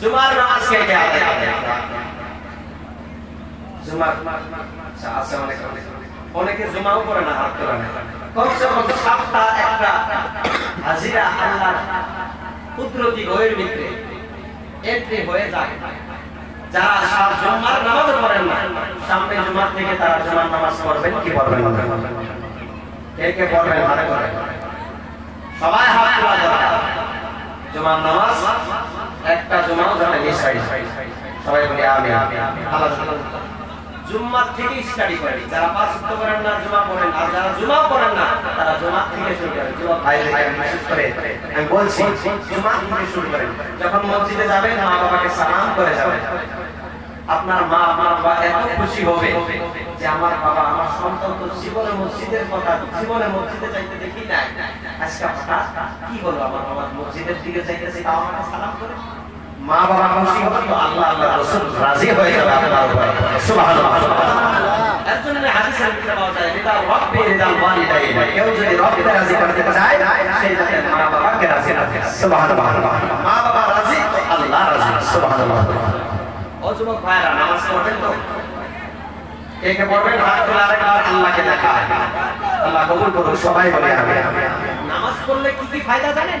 জুমার নামাজ কে কে আদায় করে জুমার অনেক জুমাও করে না, হাত তোলে না কমসে কম সাতটা, একটা। হাজিরা আল্লাহ কুদরতি বইয়ের ভিতরে এন্ট্রি হয়ে যায়। যারা সাত জুমার নামাজ পড়েন না, সামনে জুমার থেকে তারা জুমার নামাজ পড়বেন কি পড়বেন? কে কে পড়বেন? হাতে করে। সবাই হাত জুমার নামাজ একটা জুমাও মিস হয় সবাই জুম্মার থেকে স্টাডি যারা পাঁচ ওয়াক্ত করেন না, জুমা আর যারা জুমা না, তারা জুমা থেকে শুরু করেন। জুমা ভাই ভাই করে আমি বলছি, জুমা থেকে শুরু করেন। যখন মসজিদে যাবেন, মা বাবাকে সালাম করে যাবেন। আপনার মা আমার বাবা এত খুশি হবে যে আমার বাবা আমার সন্তান তো জীবনে মসজিদের কথা, জীবনে মসজিদে যাইতে দেখি নাই। আজকে হঠাৎ কি হলো? আমার বাবা মসজিদের দিকে যাইতেছে আমাকে সালাম করে। মা বাবা খুশি হবে তো আল্লাহ আল্লাহ রাসূল রাজি হয়ে যাবে আপনার উপরে। সুবহানাল্লাহ এর জন্য হাদিসের ভিতরে পাওয়া যায় রিদা রব্বি রিদা ওয়ালিদাইন। কেউ যদি রব্বকে রাজি করতে চায় সেই যাতে মা বাবাকে রাজি রাখে সুবহানাল্লাহ। মা বাবা রাজি তো আল্লাহ রাজি। সুবহানাল্লাহ। ও যুবক ভাইরা নামাজ পড়বেন তো? কে কে পড়বেন হাত তোলা আর আল্লাহকে দেখা। আল্লাহ কবুল করুন সবাই বলে আমি নামাজ পড়লে কি কি ফায়দা জানেন?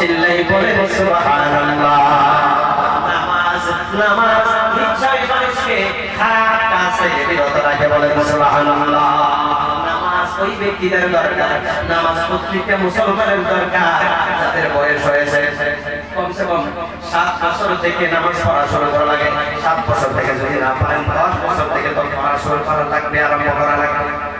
চিল্লাই বলে, সুবহানাল্লাহ। নামাজ নামাজ নিশ্চয় মানুষকে খারাপ কাজ বিরত রাখে বলে, সুবহানাল্লাহ। প্রত্যেকটা মুসলমানের দরকার বয়স হয়েছে। কমসে কম সাত বছর থেকে নামাজ পড়া করা লাগে। সাত বছর থেকে যদি না পারেন, দশ বছর থেকে তো পড়া শুরু করা লাগবে আরম্ভ করা লাগবে।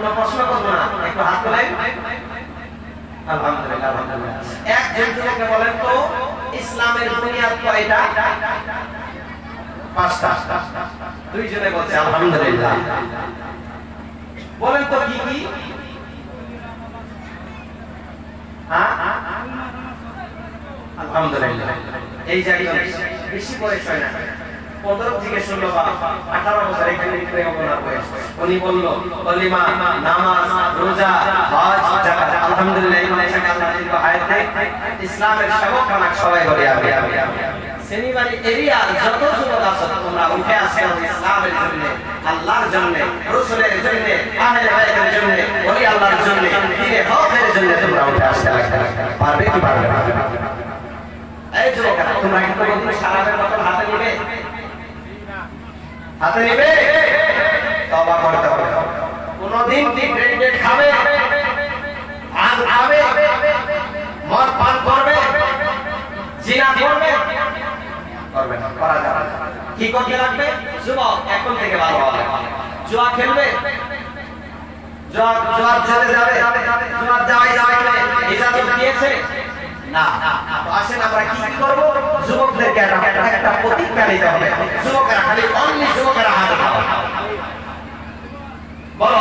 কোনো প্রশ্ন করব না। একটু হাত তোলেন আলহামদুলিল্লাহ আলহামদুলিল্লাহ। একজন যুবককে বলেন তো, ইসলামের বুনিয়াদ কয়টা? পাঁচটা। দুইজনে বলছে, আলহামদুলিল্লাহ। বলেন তো, কি কি? আলহামদুলিল্লাহ। এই যে একজন বেশি বয়স হয় না পনেরো থেকে ষোলো বা আঠারো বছর এখানে ওনার বয়স। উনি বলল, কলিমা, নামাজ, রোজা, হজ জাকাত আলহামদুলিল্লাহ এগুলো এসে আল্লাহ দীর্ঘ হায়াত ইসলামের সেবক অনেক সবাই বলি আমি আমি সেনিবাড়ি এরিয়ার যত যুবক আছো, তোমরা উঠে আসে ইসলামের জন্য, আল্লাহর জন্য, রসুলের জন্য, আহলে বাইতের জন্য, ওলি আল্লাহর জন্য দিনে হকের জন্য তোমরা উঠে আসতে পারবে কি পারবে না? এই যুবকেরা, তোমরা কিন্তু বন্ধু সারাবের হাতে নিবে? হাতে নিবে? তবা করতে হবে। কোনদিন খাবে? খাবে? মদ পান করবে? জিনা করবে? কি করতে লাগবে? এখন থেকে ভালো হবে জুয়া খেলবে? জুয়া, জুয়ার চলে জুয়ার যাওয়াই যাবে? ইজাজত দিয়েছে? না আসেন আমরা কি করব? যুবকদেরকে একটা প্রতিজ্ঞা নিতে হবে। যুবকেরা খালি অন্য যুবকেরা হাত বলো